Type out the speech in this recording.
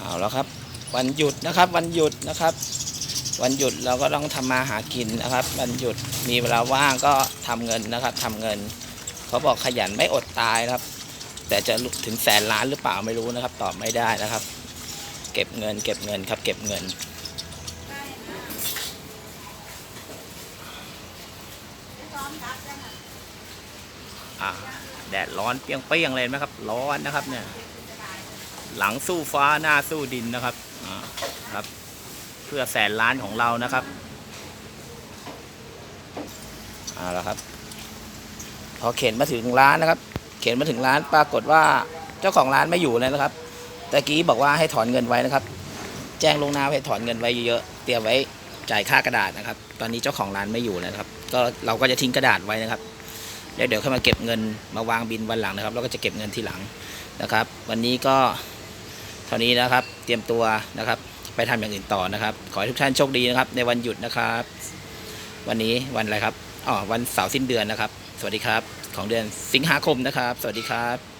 เอาแล้วครับ วันหยุดนะครับ วันหยุดนะครับ วันหยุดเราก็ต้องทำมาหากินนะครับ วันหยุดมีเวลาว่างก็ทำเงินนะครับทำเงิน เขาบอกขยันไม่อดตายครับ แต่จะถึงแสนล้านหรือเปล่าไม่รู้นะครับ ตอบไม่ได้นะครับ เก็บเงิน เก็บเงินครับ เก็บเงินอ่าแดดร้อนเปรี้ยงเลยไหมครับ ร้อนนะครับเนี่ย หลังสู้ฟ้าหน้าสู้ดินนะครับครับ เพื่อแสนล้านของเรานะครับเอาละครับ พอเข็นมาถึงร้านนะครับ เข็นมาถึงร้านปรากฏว่าเจ้าของร้านไม่อยู่เลยนะครับตะกี้บอกว่าให้ถอนเงินไว้นะครับ แจ้งลงหน้าให้ถอนเงินไว้เยอะๆเตรียมไว้จ่ายค่ากระดาษนะครับ ตอนนี้เจ้าของร้านไม่อยู่แล้วนะครับ ก็เราก็จะทิ้งกระดาษไว้นะครับแล้วเดี๋ยวค่อยมาเก็บเงินมาวางบินวันหลังนะครับแล้วก็จะเก็บเงินทีหลังนะครับ วันนี้ก็ เท่านี้นะครับ เตรียมตัวนะครับ ไปทำอย่างอื่นต่อนะครับ ขอให้ทุกท่านโชคดีนะครับ ในวันหยุดนะครับ วันนี้วันอะไรครับอ๋อวันเสาร์สิ้นเดือนนะครับ สวัสดีครับ ของเดือนสิงหาคมนะครับ สวัสดีครับ